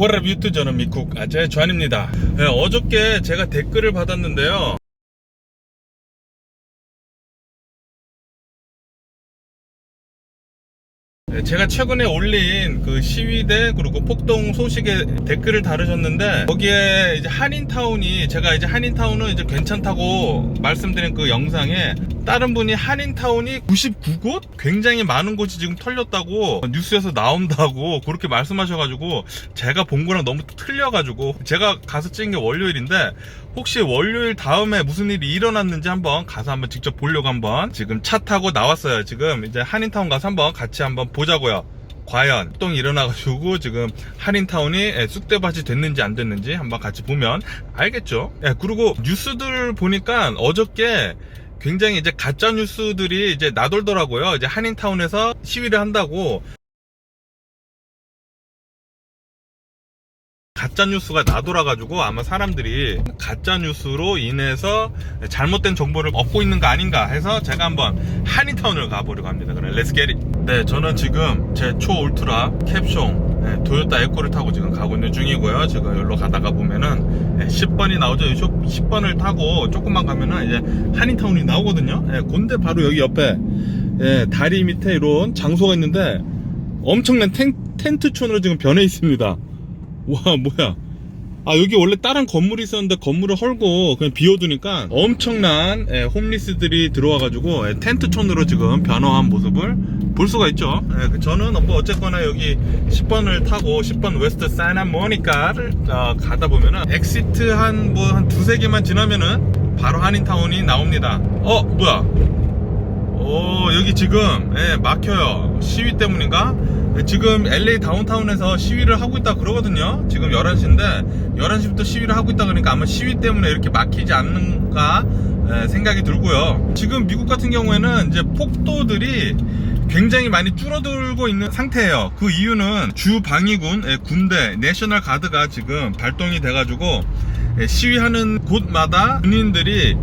워랍 유튜 저는 미쿡 아재 주한입니다. 네, 어저께 제가 댓글을 받았는데요. 제가 최근에 올린 그 시위대 그리고 폭동 소식에 댓글을 다루셨는데 거기에 이제 한인타운이 제가 이제 한인타운은 이제 괜찮다고 말씀드린 그 영상에 다른 분이 한인타운이 99곳 굉장히 많은 곳이 지금 털렸다고 뉴스에서 나온다고 그렇게 말씀하셔가지고 제가 본 거랑 너무 틀려가지고 제가 가서 찍은 게 월요일인데 혹시 월요일 다음에 무슨 일이 일어났는지 한번 가서 한번 직접 보려고 한번 지금 차 타고 나왔어요. 지금 이제 한인타운 가서 한번 같이 한번 보자고요. 과연 똥이 일어나가지고 지금 한인타운이 예, 쑥대밭이 됐는지 안 됐는지 한번 같이 보면 알겠죠. 예, 그리고 뉴스들 보니까 어저께 굉장히 이제 가짜 뉴스들이 이제 나돌더라고요. 이제 한인타운에서 시위를 한다고 가짜 뉴스가 나돌아가지고 아마 사람들이 가짜 뉴스로 인해서 잘못된 정보를 얻고 있는 거 아닌가 해서 제가 한번 한인타운을 가보려고 합니다. 그럼 렛츠 겟잇. 네, 저는 지금 제 초 울트라 캡숑 네, 도요타 에코를 타고 지금 가고 있는 중이고요. 지금 여기로 가다가 보면은 네, 10번이 나오죠. 10번을 타고 조금만 가면은 이제 한인타운이 나오거든요. 네, 근데 바로 여기 옆에 예, 다리 밑에 이런 장소가 있는데 엄청난 텐, 텐트촌으로 지금 변해 있습니다. 와 뭐야. 아 여기 원래 다른 건물이 있었는데 건물을 헐고 그냥 비워두니까 엄청난 예, 홈리스들이 들어와가지고 예, 텐트촌으로 지금 변화한 모습을 볼 수가 있죠. 예, 그 저는 뭐 어쨌거나 여기 10번을 타고 10번 웨스트 사나모니카를 어, 가다 보면은 엑시트 한 뭐 한 두세 개만 지나면은 바로 한인타운이 나옵니다. 어 뭐야? 오 여기 지금 예, 막혀요. 시위 때문인가? 예, 지금 LA 다운타운에서 시위를 하고 있다 그러거든요. 지금 11시인데 11시부터 시위를 하고 있다 그러니까 아마 시위 때문에 이렇게 막히지 않는가 예, 생각이 들고요. 지금 미국 같은 경우에는 이제 폭도들이 굉장히 많이 줄어들고 있는 상태예요. 그 이유는 주 방위군 예, 군대 내셔널 가드가 지금 발동이 돼가지고 예, 시위하는 곳마다 군인들이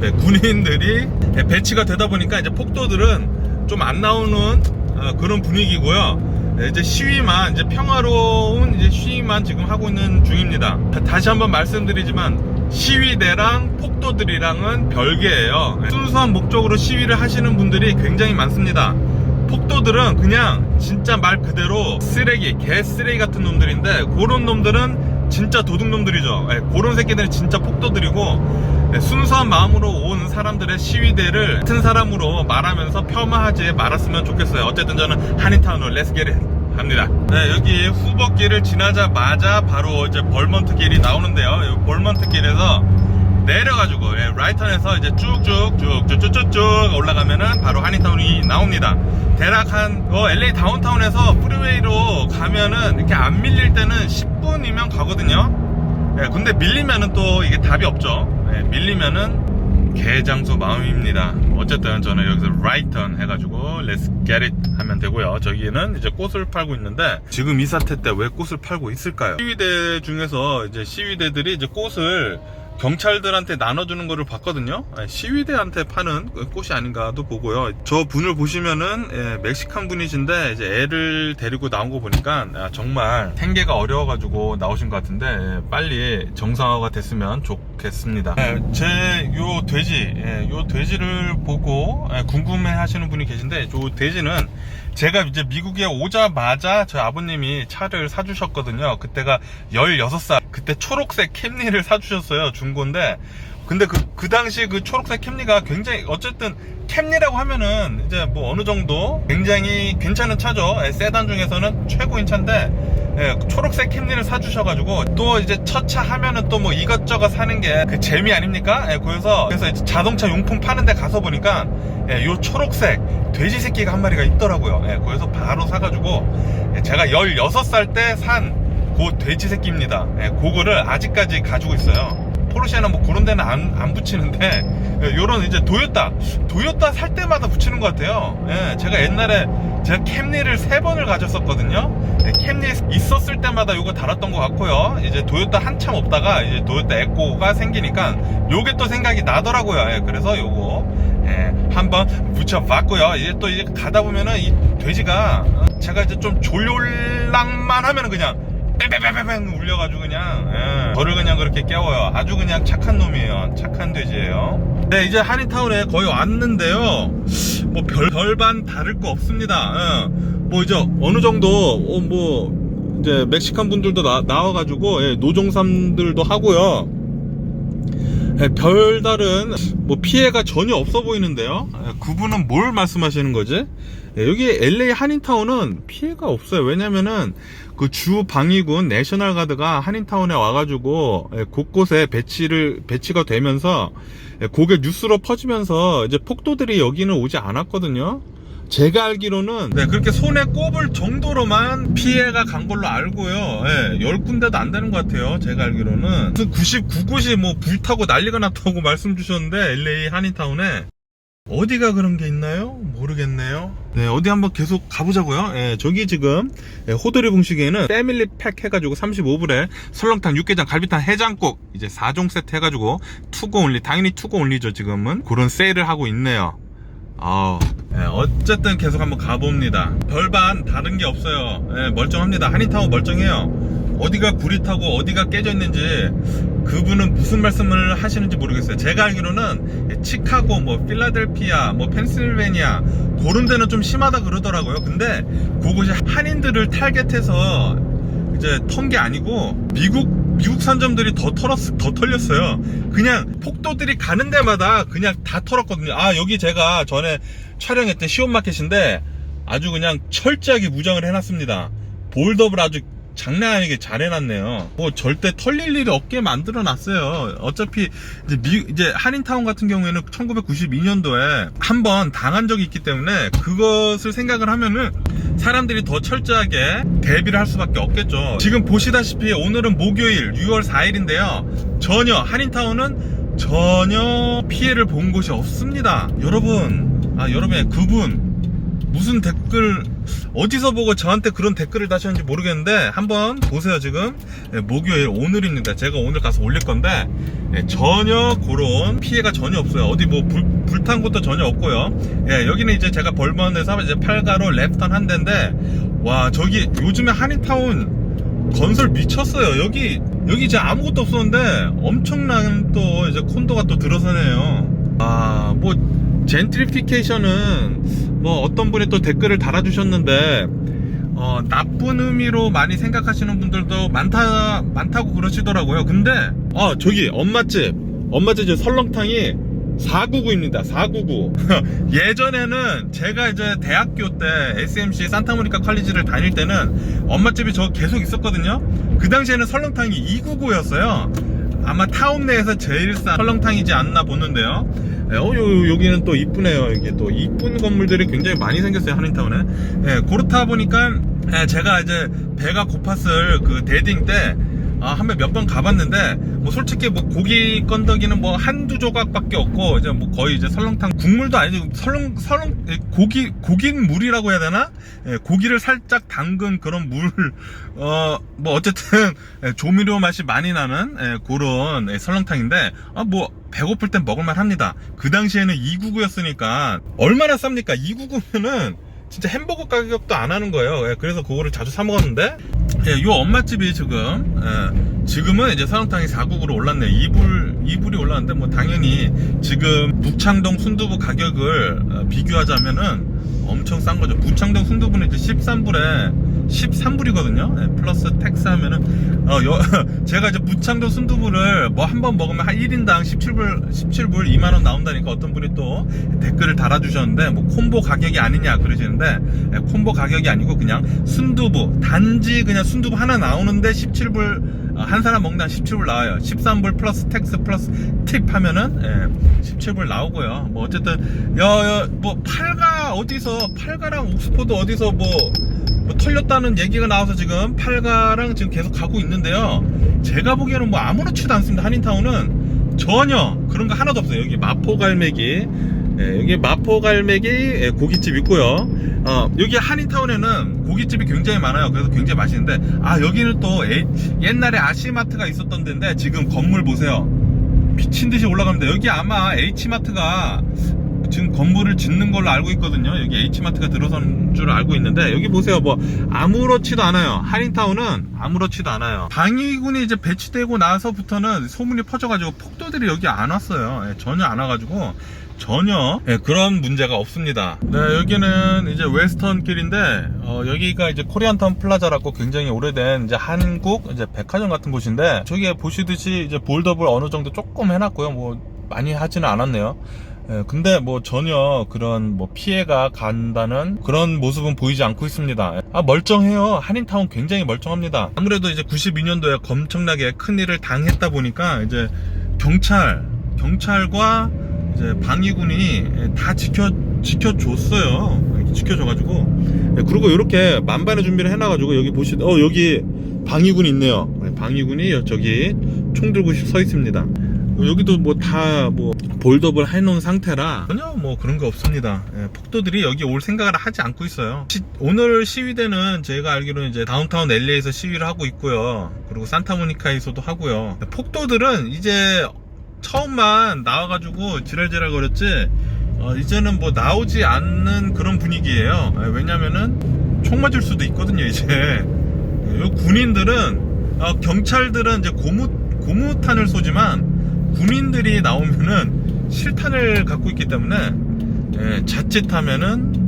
네, 군인들이 배치가 되다 보니까 이제 폭도들은 좀 안 나오는 어, 그런 분위기고요. 네, 이제 시위만 이제 평화로운 이제 시위만 지금 하고 있는 중입니다. 다시 한번 말씀드리지만 시위대랑 폭도들이랑은 별개예요. 네, 순수한 목적으로 시위를 하시는 분들이 굉장히 많습니다. 폭도들은 그냥 진짜 말 그대로 쓰레기, 개 쓰레기 같은 놈들인데 그런 놈들은 진짜 도둑놈들이죠. 네, 그런 새끼들은 진짜 폭도들이고 네, 순수한 마음으로 온 사람들의 시위대를 같은 사람으로 말하면서 폄하하지 말았으면 좋겠어요. 어쨌든 저는 한인타운으로 렛츠겟잇 합니다. 네, 여기 후버길을 지나자마자 바로 이제 벌먼트 길이 나오는데요. 이 벌먼트 길에서 내려가지고 예, 라이턴에서 이제 쭉쭉쭉쭉쭉쭉 올라가면은 바로 한인타운이 나옵니다. 대략 한 어, LA 다운타운에서 프리웨이로 가면은 이렇게 안 밀릴 때는 10분이면 가거든요. 예, 근데 밀리면은 또 이게 답이 없죠. 예, 밀리면은 개장수 마음입니다. 어쨌든 저는 여기서 라이턴 해가지고 get it 하면 되고요. 저기는 이제 꽃을 팔고 있는데 지금 이 사태 때 왜 꽃을 팔고 있을까요? 시위대 중에서 이제 시위대들이 이제 꽃을 경찰들한테 나눠주는 거를 봤거든요. 예, 시위대한테 파는 그 꽃이 아닌가도 보고요. 저 분을 보시면은 예, 멕시칸 분이신데 이제 애를 데리고 나온 거 보니까 아, 정말 생계가 어려워가지고 나오신 것 같은데 예, 빨리 정상화가 됐으면 좋겠습니다. 예, 제요 돼지, 예, 요 돼지를 보고 예, 궁금해하시는 분이 계신데 요 돼지는 제가 이제 미국에 오자마자 저희 아버님이 차를 사주셨거든요. 그때가 16살. 그때 초록색 캠리를 사주셨어요. 중고인데. 근데 그, 그 당시 그 초록색 캠리가 굉장히, 어쨌든 캠리라고 하면은 이제 뭐 어느 정도 굉장히 괜찮은 차죠. 예, 세단 중에서는 최고인 차인데, 예, 초록색 캠리를 사주셔가지고 또 이제 첫차 하면은 또 뭐 이것저것 사는 게 그 재미 아닙니까? 예, 그래서 그래서 자동차 용품 파는 데 가서 보니까 예, 요 초록색 돼지 새끼가 한 마리가 있더라고요. 예, 그래서 바로 사가지고 예, 제가 16살 때 산 그 돼지 새끼입니다. 예, 그거를 아직까지 가지고 있어요. 포르쉐나 뭐 그런 데는 안, 안 붙이는데 예, 요런 이제 도요타 도요타 살 때마다 붙이는 것 같아요. 예, 제가 옛날에 제가 캠리를 세 번을 가졌었거든요. 예, 캠리 있었을 때마다 요거 달았던 것 같고요. 이제 도요타 한참 없다가 이제 도요타 에코가 생기니까 요게 또 생각이 나더라고요. 예, 그래서 요거 예, 예, 한번 묻혀봤고요. 이제 또 이제 가다 보면은 이 돼지가 어, 제가 이제 좀 졸랑만 하면은 그냥 뺑뺑뺑뺑 울려가지고 그냥 예, 저를 그냥 그렇게 깨워요. 아주 그냥 착한 놈이에요. 착한 돼지예요. 네 이제 한인타운에 거의 왔는데요. 뭐 별, 별반 다를 거 없습니다. 예, 뭐 이제 어느 정도 어, 뭐 이제 멕시칸 분들도 나, 나와가지고 예, 노종삼들도 하고요. 예, 별다른 뭐 피해가 전혀 없어 보이는데요. 예, 그분은 뭘 말씀하시는 거지? 예, 여기 LA 한인타운은 피해가 없어요. 왜냐면은 그 주 방위군 내셔널 가드가 한인타운에 와가지고 예, 곳곳에 배치를 배치가 되면서 예, 그게 뉴스로 퍼지면서 이제 폭도들이 여기는 오지 않았거든요. 제가 알기로는 네, 그렇게 손에 꼽을 정도로만 피해가 간 걸로 알고요. 예, 10군데도 안 되는 것 같아요. 제가 알기로는. 무슨 99곳이 뭐 불타고 난리가 났다고 말씀 주셨는데 LA 한인타운에 어디가 그런 게 있나요? 모르겠네요. 네, 어디 한번 계속 가보자고요. 예, 저기 지금 예, 호돌이 봉식에는 패밀리 팩 해가지고 35불에 설렁탕, 육개장, 갈비탕, 해장국 이제 4종 세트 해가지고 투고 온리 당연히 투고 온리죠 지금은 그런 세일을 하고 있네요. 아, 어쨌든 계속 한번 가봅니다. 별반 다른 게 없어요. 예, 멀쩡합니다. 한인타운 멀쩡해요. 어디가 구리 타고 어디가 깨져 있는지 그분은 무슨 말씀을 하시는지 모르겠어요. 제가 알기로는 치카고, 뭐 필라델피아, 뭐 펜실베니아 그런 데는 좀 심하다 그러더라고요. 근데 그곳이 한인들을 타겟해서 이제 턴 게 아니고 미국 미국 산점들이 더 털었 더 털렸어요. 그냥 폭도들이 가는 데마다 그냥 다 털었거든요. 아 여기 제가 전에 촬영했던 시온마켓인데 아주 그냥 철저하게 무장을 해놨습니다. 볼더블 아주 장난 아니게 잘 해놨네요. 뭐 절대 털릴 일이 없게 만들어 놨어요. 어차피 이제 미 이제 한인타운 같은 경우에는 1992년도에 한 번 당한 적이 있기 때문에 그것을 생각을 하면은 사람들이 더 철저하게 대비를 할 수밖에 없겠죠. 지금 보시다시피 오늘은 목요일 6월 4일인데요. 전혀 한인타운은 전혀 피해를 본 곳이 없습니다. 여러분, 아 여러분 그분 무슨 댓글 어디서 보고 저한테 그런 댓글을 다셨는지 모르겠는데 한번 보세요 지금. 예, 목요일 오늘입니다. 제가 오늘 가서 올릴 건데 예, 전혀 그런 피해가 전혀 없어요. 어디 뭐 불, 불탄 것도 전혀 없고요. 예, 여기는 이제 제가 벌번에서 이제 팔가로 랩턴 한 대인데 와 저기 요즘에 한인타운 건설 미쳤어요. 여기 여기 이제 아무것도 없었는데 엄청난 또 이제 콘도가 또 들어서네요. 아뭐 젠트리피케이션은 뭐 어떤 분이 또 댓글을 달아주셨는데 어, 나쁜 의미로 많이 생각하시는 분들도 많다 많다고 그러시더라고요. 근데 어 저기 엄마집 엄마집 저 설렁탕이 499입니다. 499. 예전에는 제가 이제 대학교 때 SMC 산타모니카 컬리지를 다닐 때는 엄마집이 저 계속 있었거든요. 그 당시에는 설렁탕이 299였어요. 아마 타운 내에서 제일 싼 설렁탕이지 않나 보는데요. 예, 어, 요, 여기는 또 이쁘네요. 이게 또 이쁜 건물들이 굉장히 많이 생겼어요. 한인타운에. 예, 그렇다 보니까 예, 제가 이제 배가 고팠을 그 데딩 때 아, 한 번 몇 번 가봤는데, 뭐 솔직히 뭐 고기 건더기는 뭐 한두 조각밖에 없고, 이제 뭐 거의 이제 설렁탕 국물도 아니고, 설렁, 설렁, 예, 고기, 고긴 물이라고 해야 되나? 예, 고기를 살짝 담근 그런 물, 어, 뭐 어쨌든, 예, 조미료 맛이 많이 나는, 예, 그런 예, 설렁탕인데, 아, 뭐, 배고플 땐 먹을만 합니다. 그 당시에는 299였으니까, 얼마나 쌉니까? 299면은, 진짜 햄버거 가격도 안 하는 거예요. 예, 그래서 그거를 자주 사 먹었는데, 예, 요 엄마집이 지금, 예, 지금은 이제 설렁탕이 4국으로 올랐네요. 2불, 2불이 올랐는데, 뭐, 당연히 지금 북창동 순두부 가격을 어, 비교하자면은 엄청 싼 거죠. 북창동 순두부는 이제 13불에 13불이거든요. 예, 플러스 텍스 하면은, 어, 여, 제가 이제 무창동 순두부를 뭐 한 번 먹으면 한 1인당 17불, 17불 2만 원 나온다니까 어떤 분이 또 댓글을 달아 주셨는데, 뭐 콤보 가격이 아니냐 그러시는데, 예, 콤보 가격이 아니고 그냥 순두부, 단지 그냥 순두부 하나 나오는데 17불, 어, 한 사람 먹는 한 17불 나와요. 13불 플러스 텍스 플러스 팁 하면은, 예, 17불 나오고요. 뭐 어쨌든, 여, 여, 뭐 팔가 어디서, 팔가랑 옥스포드 어디서 뭐, 뭐 털렸다는 얘기가 나와서 지금 팔가랑 지금 계속 가고 있는데요. 제가 보기에는 뭐 아무렇지도 않습니다. 한인타운은 전혀 그런 거 하나도 없어요. 여기 마포갈매기, 예, 여기 마포갈매기 예, 고깃집 있고요. 어, 여기 한인타운에는 고깃집이 굉장히 많아요. 그래서 굉장히 맛있는데 아 여기는 또 에- 옛날에 아시마트가 있었던 데인데 지금 건물 보세요. 미친 듯이 올라갑니다. 여기 아마 H마트가 지금 건물을 짓는 걸로 알고 있거든요. 여기 H마트가 들어선 줄 알고 있는데 여기 보세요. 뭐 아무렇지도 않아요. 한인타운은 아무렇지도 않아요. 방위군이 이제 배치되고 나서부터는 소문이 퍼져가지고 폭도들이 여기 안 왔어요. 예, 전혀 안 와가지고 전혀 예, 그런 문제가 없습니다. 네, 여기는 이제 웨스턴 길인데 어, 여기가 이제 코리안타운 플라자라고 굉장히 오래된 이제 한국 이제 백화점 같은 곳인데 저기 보시듯이 이제 볼더블 어느 정도 조금 해놨고요. 뭐 많이 하지는 않았네요. 예, 근데 뭐 전혀 그런 뭐 피해가 간다는 그런 모습은 보이지 않고 있습니다. 아, 멀쩡해요. 한인타운 굉장히 멀쩡합니다. 아무래도 이제 92년도에 엄청나게 큰 일을 당했다 보니까 이제 경찰, 경찰과 이제 방위군이 다 지켜, 지켜줬어요. 지켜줘가지고. 예, 그리고 이렇게 만반의 준비를 해놔가지고 여기 보시, 어, 여기 방위군이 있네요. 예, 방위군이 저기 총 들고 서 있습니다. 여기도 뭐다뭐 볼더블 해놓은 상태라 전혀 뭐 그런 거 없습니다. 예, 폭도들이 여기 올 생각을 하지 않고 있어요. 시- 오늘 시위대는 제가 알기로는 이제 다운타운 LA에서 시위를 하고 있고요. 그리고 산타모니카에서도 하고요. 폭도들은 이제 처음만 나와가지고 지랄지랄 거렸지 어, 이제는 뭐 나오지 않는 그런 분위기예요. 예, 왜냐면은 총 맞을 수도 있거든요. 이제 군인들은 어, 경찰들은 이제 고무 고무탄을 쏘지만 군인들이 나오면은 실탄을 갖고 있기 때문에 예, 자칫하면은 예,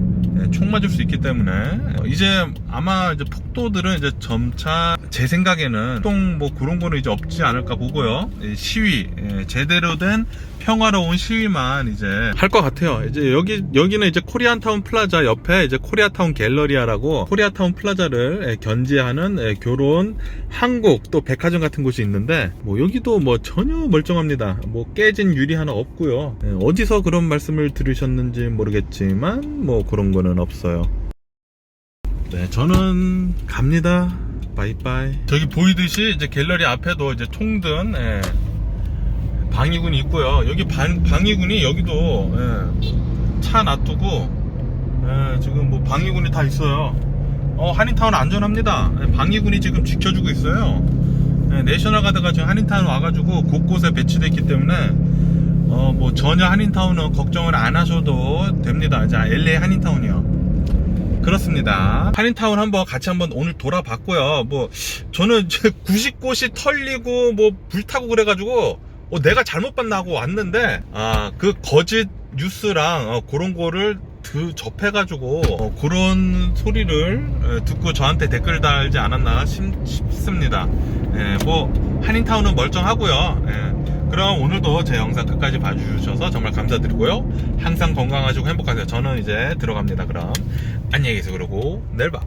총 맞을 수 있기 때문에. 어, 이제 아마 이제 폭도들은 이제 점차 제 생각에는 보통 뭐 그런 거는 이제 없지 않을까 보고요. 이 시위 예, 제대로 된 평화로운 시위만 이제 할 것 같아요. 이제 여기 여기는 이제 코리안타운 플라자 옆에 이제 코리아타운 갤러리아라고 코리아타운 플라자를 예, 견지하는 예, 교론 한국 또 백화점 같은 곳이 있는데 뭐 여기도 뭐 전혀 멀쩡합니다. 뭐 깨진 유리 하나 없고요. 예, 어디서 그런 말씀을 들으셨는지 모르겠지만 뭐 그런 거는 없어요. 네 저는 갑니다. 바이바이. 저기 보이듯이 이제 갤러리 앞에도 이제 총든 예, 방위군이 있고요. 여기 방, 방위군이 여기도 예, 차 놔두고 예, 지금 뭐 방위군이 다 있어요. 어, 한인타운 안전합니다. 예, 방위군이 지금 지켜주고 있어요. 예, 내셔널 가드가 지금 한인타운 와가지고 곳곳에 배치됐기 때문에 어, 뭐 전혀 한인타운은 걱정을 안 하셔도 됩니다. 자, LA 한인타운이요. 그렇습니다. 한인타운 한번 같이 한번 오늘 돌아봤고요. 뭐 저는 이제 90곳이 털리고 뭐 불타고 그래가지고 어, 내가 잘못 봤나 하고 왔는데 아 그 거짓 뉴스랑 어, 그런 거를 드, 접해가지고 어, 그런 소리를 에, 듣고 저한테 댓글 달지 않았나 싶, 싶습니다. 예, 뭐 한인타운은 멀쩡하고요. 예, 그럼 오늘도 제 영상 끝까지 봐주셔서 정말 감사드리고요. 항상 건강하시고 행복하세요. 저는 이제 들어갑니다. 그럼 안녕히 계세요. 그러고 내일 봐.